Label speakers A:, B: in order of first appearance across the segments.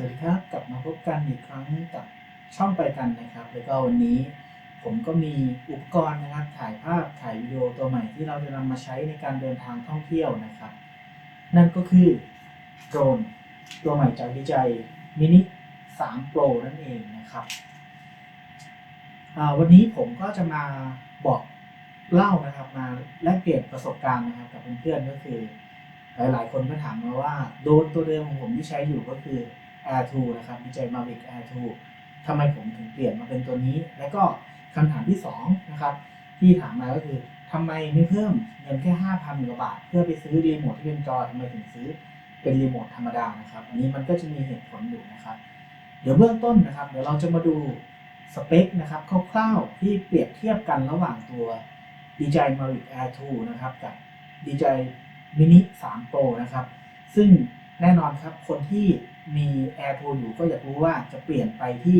A: สวัสดีครับ กลับมาพบกันอีกครั้งกับช่องไปกันนะครับ แล้วก็วันนี้ผมก็มีอุปกรณ์นะครับ ถ่ายภาพถ่ายวิดีโอตัวใหม่ที่เราจะนำมาใช้ในการเดินทางท่องเที่ยวนะครับ นั่นก็คือโดรนตัวใหม่จากวิจัยมินิ3 Pro นั่นเองนะครับวันนี้ผมก็จะมาบอกเล่านะครับมาแลกเปลี่ยนประสบการณ์นะครับ กับเพื่อนๆก็คือ หลายๆ คนก็ถามมาว่าโดรนตัวเดิมของผมที่ใช้อยู่ก็คือ Air 2 นะครับวิจัย Mavic Air 2 ทำไมผมถึงเปลี่ยนมาเป็นตัวนี้ แล้วก็คำถามที่2นะครับที่ถามมาก็คือทำไมไม่เพิ่มเงินแค่5,000กว่าบาท เพื่อไปซื้อรีโมทที่เป็นจอทำไมถึงซื้อเป็นรีโมทธรรมดานะครับ อันนี้มันก็จะมีเหตุผลอยู่นะครับ เดี๋ยวเบื้องต้นนะครับ เดี๋ยวเราจะมาดูสเปคนะครับคร่าวๆที่เปรียบเทียบกันระหว่างตัว DJI Mavic Air 2 นะครับ กับ DJI Mini 3 Pro นะครับ ซึ่ง แน่นอนครับ คนที่มี Air 2อยู่ก็อยากรู้ว่าจะเปลี่ยนไปที่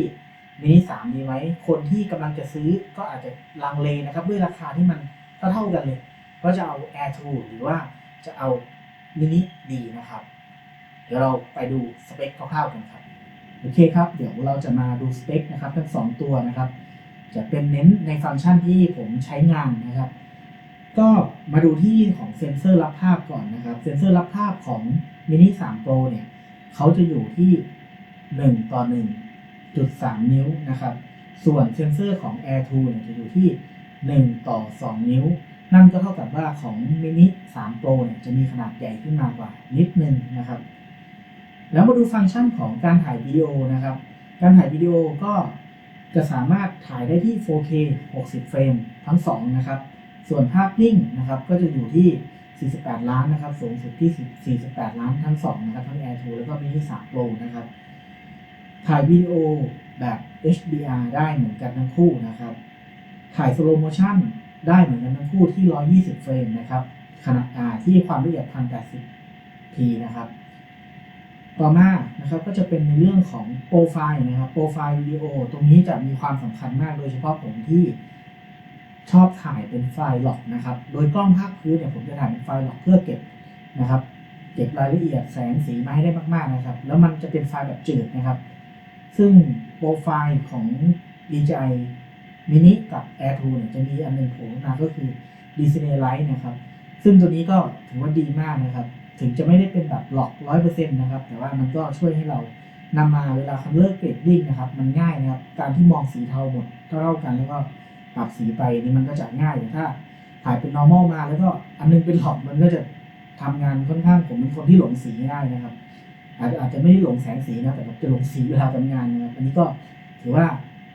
A: Mini 3ดีไหม คนที่กำลังจะซื้อก็อาจจะลังเลนะครับ ด้วยราคาที่มันเท่ากันเลยว่าจะเอา Air 2หรือว่าจะเอา Mini ดีนะครับ เดี๋ยวเราไปดูสเปคคร่าวๆกันครับ โอเคครับ เดี๋ยวเราจะมาดูสเปคนะครับทั้งสองตัวนะครับ จะเป็นเน้นในฟังก์ชันที่ผมใช้งานนะครับ ก็มาดูที่ของเซ็นเซอร์รับภาพก่อนนะครับ เซ็นเซอร์รับภาพของ Mini 3 Pro เนี่ยเขาจะอยู่ที่ 1 ต่อ 1.3 นิ้วนะครับ ส่วนเซนเซอร์ของ Air 2เนี่ยจะอยู่ที่ 1 ต่อ 2 นิ้ว นั่นก็เท่ากับว่าของ Mini 3 Pro เนี่ยจะมีขนาดใหญ่ขึ้นมากว่านิดนึงนะครับ แล้วมาดูฟังก์ชันของการถ่ายวิดีโอนะครับ การถ่ายวิดีโอก็จะสามารถถ่ายได้ที่ 4K 60 เฟรมทั้ง 2 นะครับ ส่วนภาพนิ่งนะครับก็จะอยู่ที่ 48 ล้านนะครับ สูงสุดที่ 48 ล้านทั้ง 2 นะครับ ทั้ง Air 2 แล้วก็ Mini 3 Pro นะครับ ถ่ายวิดีโอแบบ HDR ได้เหมือนกันทั้งคู่นะครับ ถ่าย slow motion ได้เหมือนกันทั้งคู่ที่ 120 เฟรมนะครับขนาดที่ความละเอียด 1080p นะครับ ต่อมานะครับก็จะเป็นในเรื่องของโปรไฟล์นะครับ โปรไฟล์วิดีโอตรงนี้จะมีความสำคัญมากโดยเฉพาะผมที่ ชอบถ่ายเป็นไฟล์หลอกนะครับ โดยกล้องภาพพื้นเนี่ยผมจะถ่ายเป็นไฟล์หลอกเพื่อเก็บนะครับ เก็บรายละเอียดแสงสีมาให้ได้มากๆนะครับ แล้วมันจะเป็นไฟล์แบบจืดนะครับ ซึ่งโปรไฟล์ของ DJI Mini กับ Air 2เนี่ยจะมีอันหนึงโผล่มาก็คือ Disney Light นะครับ ซึ่งตัวนี้ก็ถือว่าดีมากนะครับ ถึงจะไม่ได้เป็นแบบหลอกร้อยเปอร์เซ็นต์นะครับ แต่ว่ามันก็ช่วยให้เรานำมาเวลาคันเลิกเกรดดิ้งนะครับ มันง่ายนะครับ การที่มองสีเทาหมดเท่ากันแล้วก็ ปรับสีไปนี่มันก็จะง่ายแต่ถ้าถ่ายเป็น normal มาแล้วก็อันนึงเป็นหลอกมันก็จะทำงานค่อนข้างผมเป็นคนที่หลงสีง่ายนะครับ อาจจะอาจจะไม่ได้หลงแสงสีนะแต่แบบจะหลงสีเวลาทำงานนะครับอันนี้ก็ถือว่า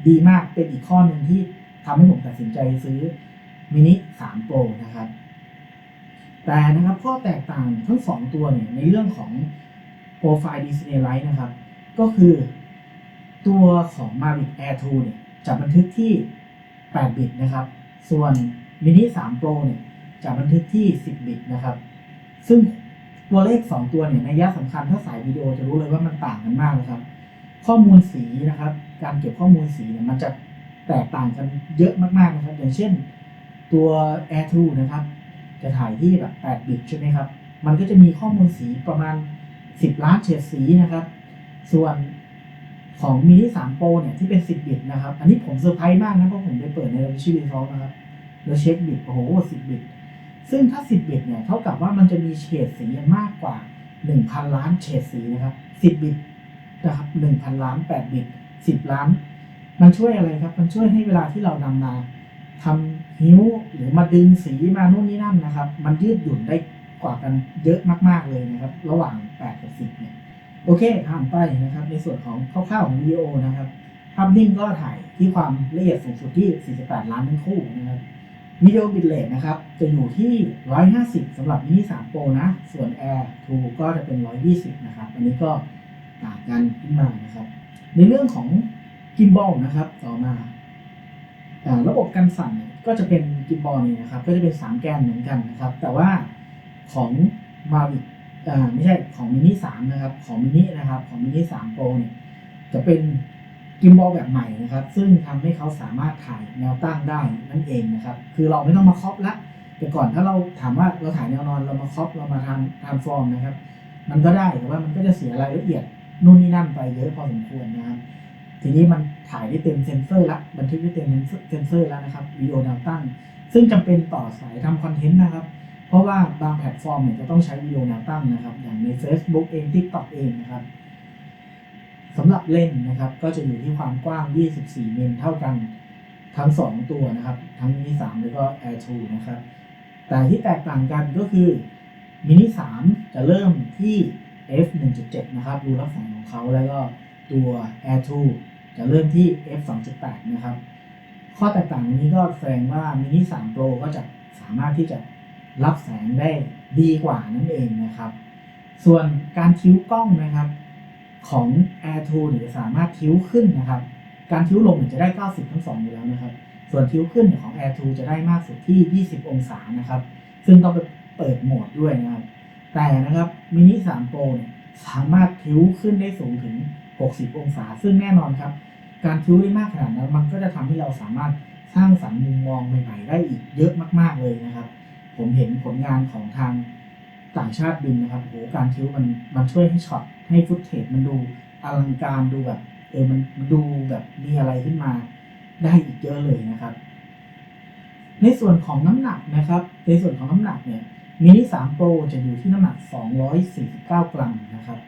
A: ดีมากเป็นอีกข้อหนึ่งที่ทำให้ผมตัดสินใจซื้อมินิ3 Pro นะครับ แต่นะครับข้อแตกต่างทั้งสองตัวเนี่ยในเรื่องของโปรไฟล์ Display Light นะครับ ก็คือตัวของ Mavic Air 2เนี่ยจะบันทึกที่ 8 บิตนะครับ ส่วน Mini 3 Pro เนี่ยจะบันทึกที่ 10 บิตนะครับ ซึ่งตัวเลข 2 ตัวเนี่ยในยะสำคัญถ้าสายวิดีโอจะรู้เลยว่ามันต่างกันมากนะครับ ข้อมูลสีนะครับ การเก็บข้อมูลสีเนี่ยมันจะแตกต่างกันเยอะมากๆนะครับ อย่างเช่นตัว Air 2นะครับ จะถ่ายที่แบบ 8 บิตใช่ไหมครับ มันก็จะมีข้อมูลสีประมาณ 10 ล้านเฉดสีนะครับ ส่วน ของ Mini 3 Pro เนี่ยที่เป็น10บิตนะครับ อันนี้ผมเซอร์ไพรส์มากนะเพราะผมไปเปิดใน DaVinci Resolve นะครับ แล้วเช็คบิตโอ้โห10บิต ซึ่งถ้า10บิตเนี่ยเท่ากับว่ามันจะมีเฉดสีมากกว่า1,000ล้านเฉดสีนะครับ10บิตนะครับ1,000ล้าน8บิต10ล้าน มันช่วยอะไรครับ มันช่วยให้เวลาที่เรานำมาทำหิ้วหรือมาดึงสีมาโน่นนี่นั่นนะครับ มันยืดหยุ่นได้กว่ากันเยอะมาก ๆเลยนะครับ ระหว่าง8กับ10เนี่ย โอเคผ่านไปนะครับ ในส่วนของคร่าวๆของวิดีโอนะครับภาพนิ่งก็ถ่ายที่ความละเอียดสูงสุดที่ 48 ล้านทั้งคู่นะครับวิดีโอบิตเลทนะครับ จะอยู่ที่ 150สำหรับ Mini 3 Pro นะ ส่วน Air 2 ก็จะเป็น 120 นะครับ อันนี้ก็ต่างกันขึ้นมานะครับ ในเรื่องของกิมบอลนะครับ ต่อมาระบบการสั่นก็จะเป็นกิมบอลนี่นะครับ ก็จะเป็น 3 แกนเหมือนกันนะครับ แต่ว่าของ Mavic ไม่ใช่ของ Mini 3นะครับ ของ Mini นะครับ ของ Mini 3 Pro เนี่ยจะเป็นกิมบอลแบบใหม่นะครับ ซึ่งทำให้เขาสามารถถ่ายแนวตั้งได้นั่นเองนะครับ คือเราไม่ต้องมาครอปละแต่ก่อนถ้าเราถามว่าเราถ่ายแนวนอนเรามาครอปเรามาทำทำฟอร์มนะครับ มันก็ได้แต่ว่ามันก็จะเสียรายละเอียดนู่นนี่นั่นไปเยอะพอสมควรนะครับ ทีนี้มันถ่ายได้เต็มเซนเซอร์ละบันทึกได้เต็มเซนเซอร์แล้วนะครับวิดีโอแนวตั้ง ซึ่งจำเป็นต่อสายทำคอนเทนต์นะครับ ราะว่าบางแพลตฟอร์มเนี่ยจะต้องใช้วิดีโอแนวตั้งนะครับ อย่างใน Facebook เอง TikTok เองนะครับสำหรับเลนนะครับ ก็จะอยู่ที่ความกว้าง 24 เมิลเท่ากันทั้ง 2 ตัวนะครับ ทั้งมินิ3แล้วก็ Air 2นะครับ แต่ที่แตกต่างกันก็คือมินิ3จะเริ่มที่ f 1.7นะครับรูรับแสงของเขาแล้วก็ตัว Air 2 จะเริ่มที่ f 2.8นะครับ ข้อแตกต่างตรงนี้ก็แสดงว่ามินิ3 Pro ก็จะสามารถที่จะ รับแสงได้ดีกว่านั่นเองนะครับ ส่วนการทิ้วกล้องนะครับของ Air 2เนี่ยสามารถทิ้วขึ้นนะครับ การทิ้วลงเนี่ยจะได้ 90 ทั้ง2อยู่แล้วนะครับ ส่วนทิ้วขึ้นของ Air 2จะได้มากสุดที่ 20 องศานะครับ ซึ่งต้องไปเปิดโหมดด้วยนะครับ แต่นะครับมินิ3 Pro เนี่ยสามารถทิ้วขึ้นได้สูงถึง 60 องศา ซึ่งแน่นอนครับ การทิ้วได้มากขนาดนั้นมันก็จะทำให้เราสามารถสร้างสรรค์มุมมองใหม่ๆ ได้อีกเยอะมากๆเลยนะครับ ผมเห็นผลงานของทางต่างชาติบินนะครับโหการทิ้วมันมันช่วยให้ช็อตให้ฟุตเทจมันดูอลังการดูแบบเออมันดูแบบมีอะไรขึ้นมาได้อีกเยอะเลยนะครับ ในส่วนของน้ำหนักนะครับ ในส่วนของน้ำหนักเนี่ยมินิ3 Pro จะอยู่ที่น้ำหนัก 249 กรัมนะครับ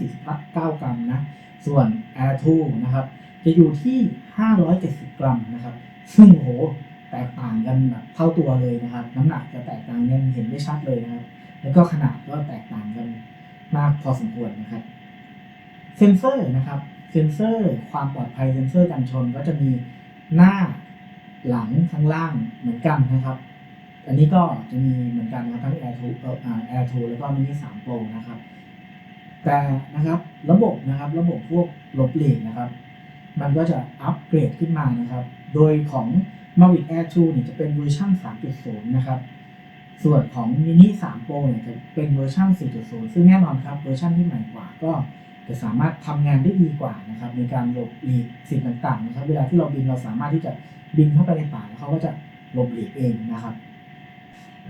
A: 249 กรัมนะ ส่วน Air 2นะครับ จะอยู่ที่ 570 กรัมนะครับ ซึ่งโห แตกต่างกันแบบเท่าตัวเลยนะครับ น้ำหนักจะแตกต่างกันเห็นได้ชัดเลยนะครับ แล้วก็ขนาดก็แตกต่างกันมากพอสมควรนะครับ เซนเซอร์นะครับ เซนเซอร์ความปลอดภัยเซนเซอร์กันชนก็จะมีหน้าหลังข้างล่างเหมือนกันนะครับ อันนี้ก็จะมีเหมือนกันนะครับทั้ง Air 2เอ่อ Air 2แล้วก็ Mini 3 Pro นะครับแต่นะครับระบบนะครับระบบพวกลบเหลนนะครับ มันก็จะอัปเกรดขึ้นมานะครับ โดยของ Mavic Air 2เนี่ยจะเป็นเวอร์ชัน3.0 นะครับ ส่วนของ Mini 3 Pro เนี่ยจะเป็นเวอร์ชัน4.0 ซึ่งแน่นอนครับเวอร์ชันที่ใหม่กว่าก็จะสามารถทำงานได้ดีกว่านะครับในการหลบหลีกสิ่งต่างๆนะครับ เวลาที่เราบินเราสามารถที่จะบินเข้าไปในป่าแล้วเขาก็จะหลบหลีกเองนะครับ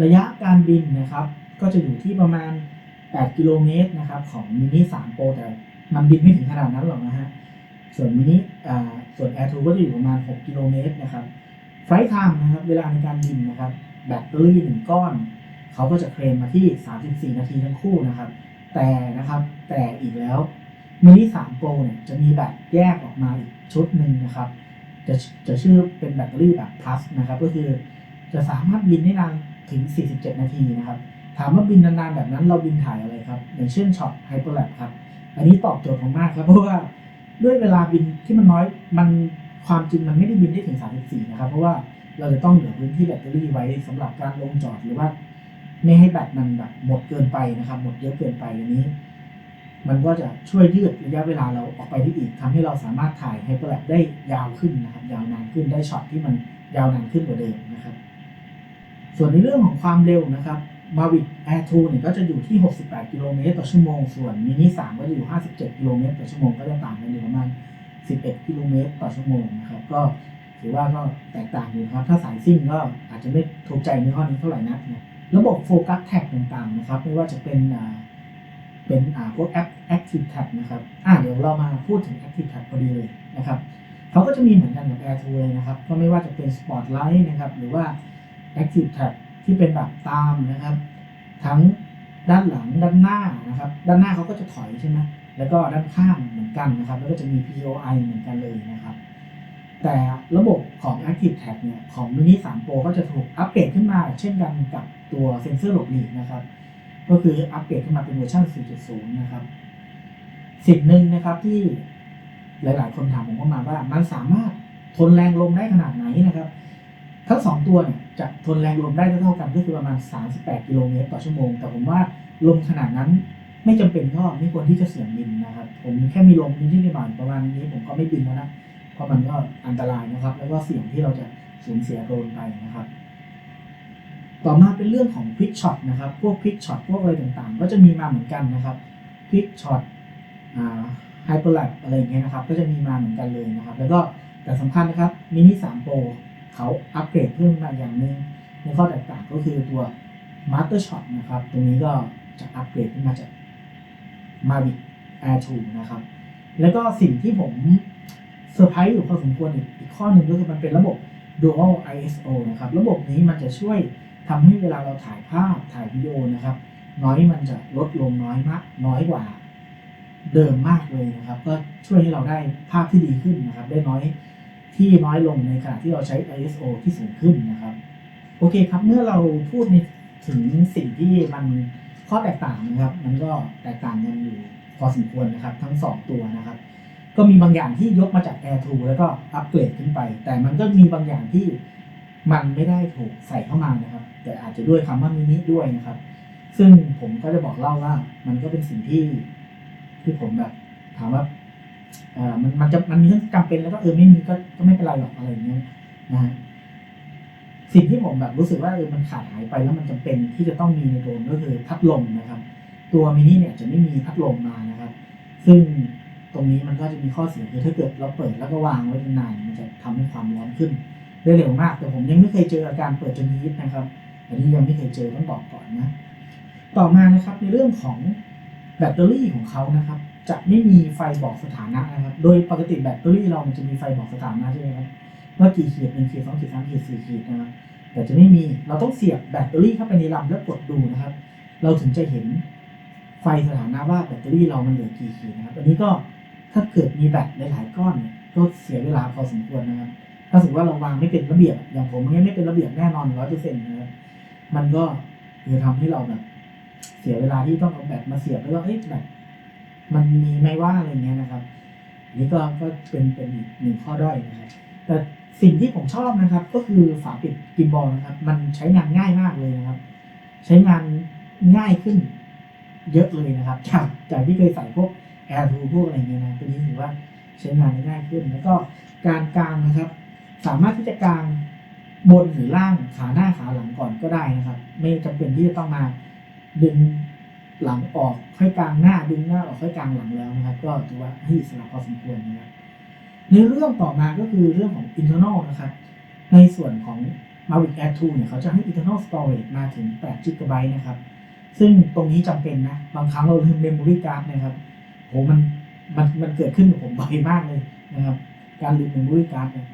A: ระยะการบินนะครับ ก็จะอยู่ที่ประมาณ 8 กิโลเมตรนะครับของมินิ3 Pro แต่มันบินไม่ถึงขนาดนั้นหรอกนะฮะส่วนมินิส่วน Air 2ก็จะอยู่ประมาณ 6 กิโลเมตรนะครับ ไฟล์ไทม์นะครับเวลาในการบินนะครับแบตเตอรี่หนึ่งก้อน เขาก็จะเคลมมาที่ 34 นาทีทั้งคู่นะครับ แต่นะครับแต่อีกแล้วมินิ3 Pro เนี่ยจะมีแบตแยกออกมาอีกชุดหนึ่งนะครับ จะจะชื่อเป็นแบตเตอรี่แบบ plus นะครับก็คือจะสามารถบินได้นานถึง 47 นาทีนะครับ ถามว่าบินนานๆแบบนั้นเราบินถ่ายอะไรครับ อย่างเช่นช็อตไฮเปอร์แลปครับ อันนี้ตอบโจทย์ผมมากครับ เพราะว่าด้วยเวลาบินที่มันน้อยมัน ความจริงมันไม่ได้บินได้ถึง 34 นะครับ เพราะว่าเราจะต้องเหลือพื้นที่แบตเตอรี่ไว้สำหรับการลงจอดหรือว่า ไม่ให้แบตมันแบบหมดเกินไปนะครับ หมดเยอะเกินไปอันนี้ มันก็จะช่วยยืดระยะเวลาเราออกไปได้อีกทำให้เราสามารถถ่ายไฮเปอร์แลปได้ยาวขึ้นนะครับ ยาวนานขึ้นได้ช็อตที่มันยาวนานขึ้นกว่าเดิมนะครับ ส่วนในเรื่องของความเร็วนะครับ Mavic Air 2เนี่ยก็จะอยู่ที่ 68 กิโลเมตรต่อชั่วโมง ส่วน Mini 3ก็จะอยู่ 57 กิโลเมตรต่อชั่วโมงก็จะต่างกันอยู่ประมาณ 11กิโลเมตรต่อชั่วโมงนะครับ ก็ถือว่าก็แตกต่างอยู่ครับ ถ้าสายซิ่งก็อาจจะไม่ถูกใจในข้อนี้เท่าไหร่นักนะระบบโฟกัสแท็กต่างๆนะครับ ไม่ว่าจะเป็นอ่าเป็นอ่าพวกแอป Active Tag นะครับอ่าเดี๋ยวเรามาพูดถึง Active Tag พอดีเลยนะครับเขาก็จะมีเหมือนกันกับ Air 2เลยนะครับ ก็ไม่ว่าจะเป็น Spotlight นะครับ หรือว่า Active Tag ที่เป็นแบบตามนะครับ ทั้งด้านหลังด้านหน้านะครับ ด้านหน้าเขาก็จะถอยใช่ไหม แล้วก็ด้านข้างเหมือนกันนะครับ แล้วก็จะมี POI เหมือนกันเลยนะครับ แต่ระบบของ Active Tag เนี่ยของ Mini 3 Pro ก็จะถูกอัปเกรดขึ้นมา เช่นกันกับตัวเซ็นเซอร์หลบหลีกนะครับ ก็คืออัปเกรดขึ้นมาเป็นเวอร์ชัน4.0 นะครับ สิ่งหนึ่งนะครับที่หลาย ๆ คนถามผมเข้ามาว่ามันสามารถทนแรงลมได้ขนาดไหนนะครับทั้งสองตัวเนี่ยจะทนแรงลมได้เท่ากันก็คือประมาณ 38 กิโลเมตรต่อชั่วโมง แต่ผมว่าลมขนาดนั้น ไม่จำเป็นก็ไม่ควรที่จะเสี่ยงบินนะครับ ผมแค่มีลมนิดๆหน่อยประมาณนี้ผมก็ไม่บินแล้วนะเพราะมันก็อันตรายนะครับ แล้วก็เสี่ยงที่เราจะสูญเสียโดรนไปนะครับ ต่อมาเป็นเรื่องของควิกช็อตนะครับ พวกควิกช็อตพวกอะไรต่างๆ ก็จะมีมาเหมือนกันนะครับควิกช็อตไฮเปอร์แลปอะไรอย่างเงี้ยนะครับ ก็จะมีมาเหมือนกันเลยนะครับ แล้วก็แต่สำคัญนะครับมินิ3 Pro เขาอัปเกรดเพิ่มมาอย่างหนึ่งในข้อแตกต่างก็คือตัว Master Shot นะครับ ตรงนี้ก็จะอัปเกรดขึ้นมาจาก Mavic Air 2นะครับ แล้วก็สิ่งที่ผมเซอร์ไพรส์อยู่พอสมควรอีกอีกข้อหนึ่งก็คือมันเป็นระบบ Dual ISO นะครับ ระบบนี้มันจะช่วยทำให้เวลาเราถ่ายภาพถ่ายวิดีโอนะครับ น้อยมันจะลดลงน้อยมาก น้อยกว่าเดิมมากเลยนะครับ ก็ช่วยให้เราได้ภาพที่ดีขึ้นนะครับ ได้น้อยที่น้อยลงในขณะที่เราใช้ ISO ที่สูงขึ้นนะครับ โอเคครับ เมื่อเราพูดในถึงสิ่งที่มัน ข้อแตกต่างนะครับ มันก็แตกต่างกันอยู่พอสมควรนะครับ ทั้งสองตัวนะครับ ก็มีบางอย่างที่ยกมาจาก Air 2แล้วก็อัปเกรดขึ้นไป แต่มันก็มีบางอย่างที่มันไม่ได้ถูกใส่เข้ามานะครับ แต่อาจจะด้วยคำว่ามินิด้วยนะครับ ซึ่งผมก็จะบอกเล่าว่า มันก็เป็นสิ่งที่ที่ผมแบบถามว่าเออมันมันจะมันมีทั้งจำเป็นแล้วก็เออไม่มีก็ก็ไม่เป็นไรหรอกอะไรอย่างเงี้ยนะฮะ สิ่งที่ผมแบบรู้สึกว่าเออมันขาดหายไปแล้วมันจำเป็นที่จะต้องมีในโดรนก็คือพัดลมนะครับ ตัวมินิเนี่ยจะไม่มีพัดลมมานะครับ ซึ่งตรงนี้มันก็จะมีข้อเสียคือถ้าเกิดเราเปิดแล้วก็วางไว้นานมันจะทำให้ความร้อนขึ้นได้เร็วมาก แต่ผมยังไม่เคยเจออาการเปิดจนฮีทนะครับอันนี้ยังไม่เคยเจอต้องบอกก่อนนะ ต่อมานะครับในเรื่องของแบตเตอรี่ของเขานะครับ จะไม่มีไฟบอกสถานะนะครับ โดยปกติแบตเตอรี่เรามันจะมีไฟบอกสถานะใช่ไหมครับ ว่ากี่ขีดหนึ่งขีดสองขีดสามขีดสี่ขีดนะครับแต่จะไม่มีเราต้องเสียบแบตเตอรี่เข้าไปในลำแล้วกดดูนะครับ เราถึงจะเห็นไฟสถานะว่าแบตเตอรี่เรามันเหลือกี่ขีดนะครับอันนี้ก็ถ้าเกิดมีแบตหลายๆก้อนเนี่ยก็เสียเวลาพอสมควรนะครับ ถ้าสมมติว่าเราวางไม่เป็นระเบียบ อย่างผมเนี่ยไม่เป็นระเบียบแน่นอนร้อยเปอร์เซ็นต์นะครับมันก็จะทำให้เราแบบ เสียเวลาที่ต้องเอาแบตมาเสียบแล้วก็เอ้ยแบตมันมีไหมว่าอะไรเงี้ยนะครับนนี้ก็ก็เป็นเป็นอีกหนึ่งข้อด้อยนะครับ แต่ สิ่งที่ผมชอบนะครับ ก็คือฝาปิดกิมบอลนะครับ มันใช้งานง่ายมากเลยนะครับ ใช้งานง่ายขึ้นเยอะเลยนะครับ จากจากที่เคยใส่พวก Air 2พวกอะไรเงี้ยนะตัวนี้ถือว่าใช้งานง่ายขึ้น แล้วก็การกลางนะครับ สามารถที่จะกลางบนหรือล่างขาหน้าขาหลังก่อนก็ได้นะครับ ไม่จำเป็นที่จะต้องมาดึงหลังออกค่อยกลางหน้าดึงหน้าออกค่อยกลางหลังแล้วนะครับ ก็ถือว่าให้อิสระพอสมควรนะครับ ในเรื่องต่อมาก็คือเรื่องของ internal นะครับ ในส่วนของ Mavic Air 2 เนี่ยเขาจะให้ internal storage มาถึง8 GB นะครับ ซึ่งตรงนี้จำเป็นนะ บางครั้งเราลืม memory card นะครับโหมันมันมันเกิดขึ้นกับผมบ่อยมากเลยนะครับ การลืม memory card เนี่ย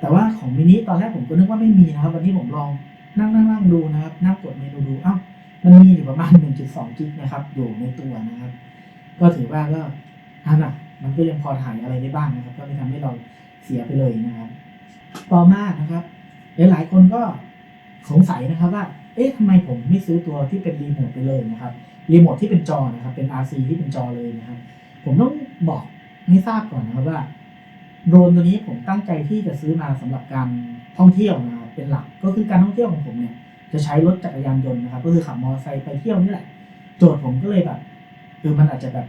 A: แต่ว่าของมินิตอนแรกผมก็นึกว่าไม่มีนะครับ วันนี้ผมลองนั่งนั่งนั่งดูนะครับ นั่งกดเมนูดูอ้าวมันมีอยู่ประมาณ 1.2 กิกนะครับ อยู่ในตัวนะครับ ก็ถือว่าก็อันน่ะ มันก็ยังพอถ่ายอะไรได้บ้างนะครับ ก็ไม่ทำให้เราเสียไปเลยนะครับ ต่อมานะครับหลายๆคนก็สงสัยนะครับว่า เอ๊ะทำไมผมไม่ซื้อตัวที่เป็นรีโมทไปเลยนะครับ รีโมทที่เป็นจอนะครับ เป็น RC ที่เป็นจอเลยนะครับ ผมต้องบอกให้ทราบก่อนนะครับว่าโดรนตัวนี้ผมตั้งใจที่จะซื้อมาสำหรับการท่องเที่ยวนะครับเป็นหลัก ก็คือการท่องเที่ยวของผมเนี่ย จะใช้รถจักรยานยนต์นะครับ ก็คือขับมอเตอร์ไซค์ไปเที่ยวนี่แหละ โจทย์ผมก็เลยแบบ คือมันอาจจะแบบ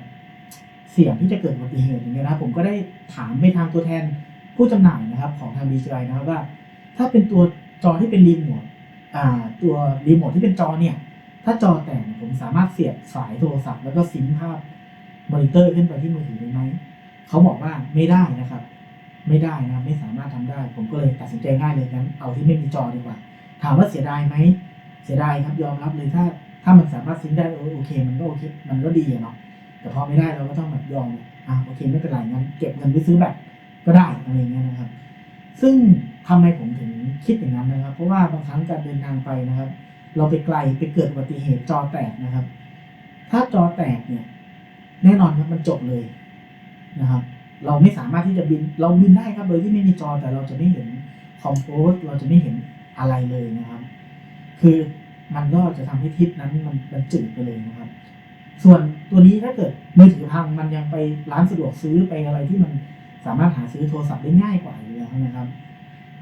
A: เสี่ยงที่จะเกิดอุบัติเหตุอย่างเงี้ยนะผมก็ได้ถามไปทางตัวแทนผู้จำหน่ายนะครับ ของทาง DJI นะครับว่า ถ้าเป็นตัวจอที่เป็นรีโมทอ่าตัวรีโมทที่เป็นจอเนี่ย ถ้าจอแตกผมสามารถเสียบสายโทรศัพท์ แล้วก็ซิงภาพมอนิเตอร์ขึ้นไปที่มือถือได้ไหมเขาบอกว่าไม่ได้นะครับ ไม่ได้นะไม่สามารถทำได้ ผมก็เลยตัดสินใจง่ายเลยงั้นเอาที่ไม่มีจอดีกว่า ถามว่าเสียดายไหมเสียดายครับยอมรับเลยถ้าถ้ามันสามารถซิงได้โอเค มันก็โอเค มันก็ดีอะเนาะ แต่พอไม่ได้เราก็ต้องแบบยอมอะโอเคไม่เป็นไรงั้นเก็บเงินไปซื้อแบบก็ได้อะไรเงี้ยนะครับ ซึ่งทำไมผมถึงคิดอย่างนั้นนะครับ เพราะว่าบางครั้งการเดินทางไปนะครับ เราไปไกลไปเกิดอุบัติเหตุจอแตกนะครับ ถ้าจอแตกเนี่ย แน่นอนครับมันจบเลยนะครับ เราไม่สามารถที่จะบินเราบินได้ครับโดยที่ไม่มีจอแต่เราจะไม่เห็นคอมโพสเราจะไม่เห็นอะไรเลยนะครับ คือมันก็จะทำให้ทริปนั้นมันมันจืดไปเลยนะครับ ส่วนตัวนี้ถ้าเกิดมือถือพังมันยังไปร้านสะดวกซื้อไปอะไรที่มันสามารถหาซื้อโทรศัพท์ได้ง่ายกว่าอยู่แล้วนะครับ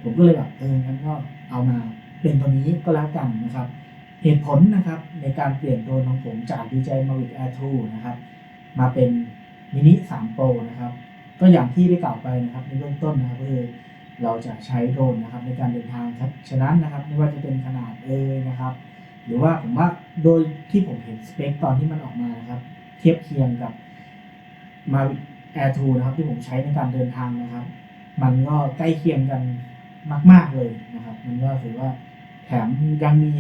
A: ผมก็เลยแบบเอองั้นก็เอามาเป็นตัวนี้ก็แล้วกันนะครับ เหตุผลนะครับในการเปลี่ยนโดนของผมจาก DJI Mavic Air 2นะครับมาเป็นมินิ3 Pro นะครับ ก็อย่างที่ได้กล่าวไปนะครับในเบื้องต้นนะครับก็คือเราจะใช้โดรนนะครับในการเดินทางครับฉะนั้นนะครับไม่ว่าจะเป็นขนาดเอ่ยนะครับ หรือว่าผมว่า โดยที่ผมเห็นสเปคตอนที่มันออกมานะครับ เทียบเคียงกับ Mavic Air 2นะครับ ที่ผมใช้ในการเดินทางนะครับ มันก็ใกล้เคียงกันมาก ๆเลยนะครับ มันก็ถือว่าแถมยังมี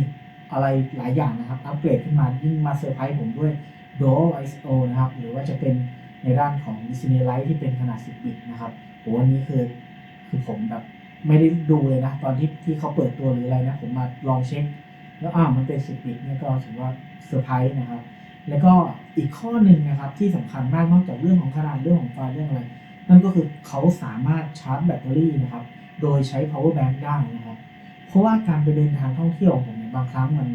A: อะไรหลายอย่างนะครับ อัปเกรดขึ้นมายิ่งมาเซอร์ไพรส์ผมด้วย Dual ISO นะครับ หรือว่าจะเป็นในด้านของ Disney Lite ที่เป็นขนาด 10 บิตนะครับโหอันนี้คือคือผมแบบไม่ได้ดูเลยนะ ตอนที่ที่เขาเปิดตัวหรืออะไรนะ ผมมาลองเช็ค แล้วอ่ามันเป็น10บิตเนี่ยก็ถือว่าเซอร์ไพรส์นะครับ แล้วก็อีกข้อหนึ่งนะครับที่สำคัญมากนอกจากเรื่องของขนาดเรื่องของไฟเรื่องอะไร นั่นก็คือเขาสามารถชาร์จแบตเตอรี่นะครับ โดยใช้ power bank ได้นะครับ เพราะว่าการไปเดินทางท่องเที่ยวของผมเนี่ยบางครั้งมัน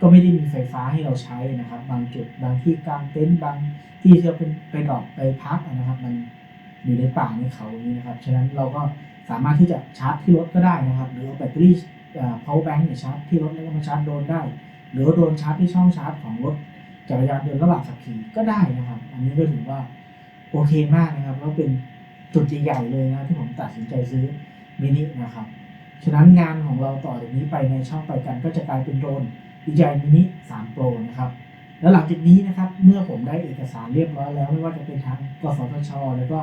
A: ก็ไม่ได้มีไฟฟ้าให้เราใช้นะครับ บางจุดบางที่กลางเต็นท์บางที่ที่เราเป็นไปดอปไปพักนะครับ มันอยู่ในป่าในเขาอย่างนี้นะครับ ฉะนั้นเราก็สามารถที่จะชาร์จที่รถก็ได้นะครับ หรือเอาแบตเตอรี่ เอ่อ power bank เนี่ยชาร์จที่รถแล้วก็มาชาร์จโดนได้ หรือโดนชาร์จที่ช่องชาร์จของรถจักรยานยนต์ระหว่างขับขี่ก็ได้นะครับ อันนี้ก็ถือว่าโอเคมากนะครับแล้วเป็นจุดใหญ่ๆเลยนะที่ผมตัดสินใจซื้อมินินะครับฉะนั้นงานของเราต่อจากนี้ไปในช่องไปกันก็จะกลายเป็นโดรน DJI Mini 3 Pro นะครับแล้วหลังจากนี้นะครับเมื่อผมได้เอกสารเรียบร้อยแล้วไม่ว่าจะเป็นทางกสทช แล้วก็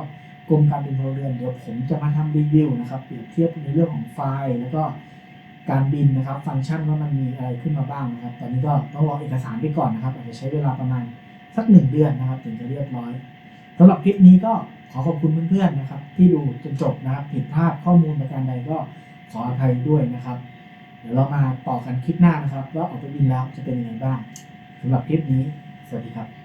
A: กรมการบินพลเรือนเดี๋ยวผมจะมาทำรีวิวนะครับเปรียบเทียบในเรื่องของไฟล์ แล้วก็ การบินนะครับ ฟังก์ชันว่ามันมีอะไรขึ้นมาบ้างนะครับ ตอนนี้ก็ต้องรอเอกสารไปก่อนนะครับอาจจะใช้เวลาประมาณสักหนึ่งเดือนนะครับ ถึงจะเรียบร้อยสำหรับคลิปนี้ก็ขอขอบคุณเพื่อนๆนะครับ ที่ดูจนจบนะครับผิดพลาดข้อมูลประการใดก็ขออภัยด้วยนะครับ เดี๋ยวเรามาต่อกันคลิปหน้านะครับว่าออกไปบินแล้วจะเป็นยังไงบ้างสำหรับคลิปนี้ สวัสดีครับ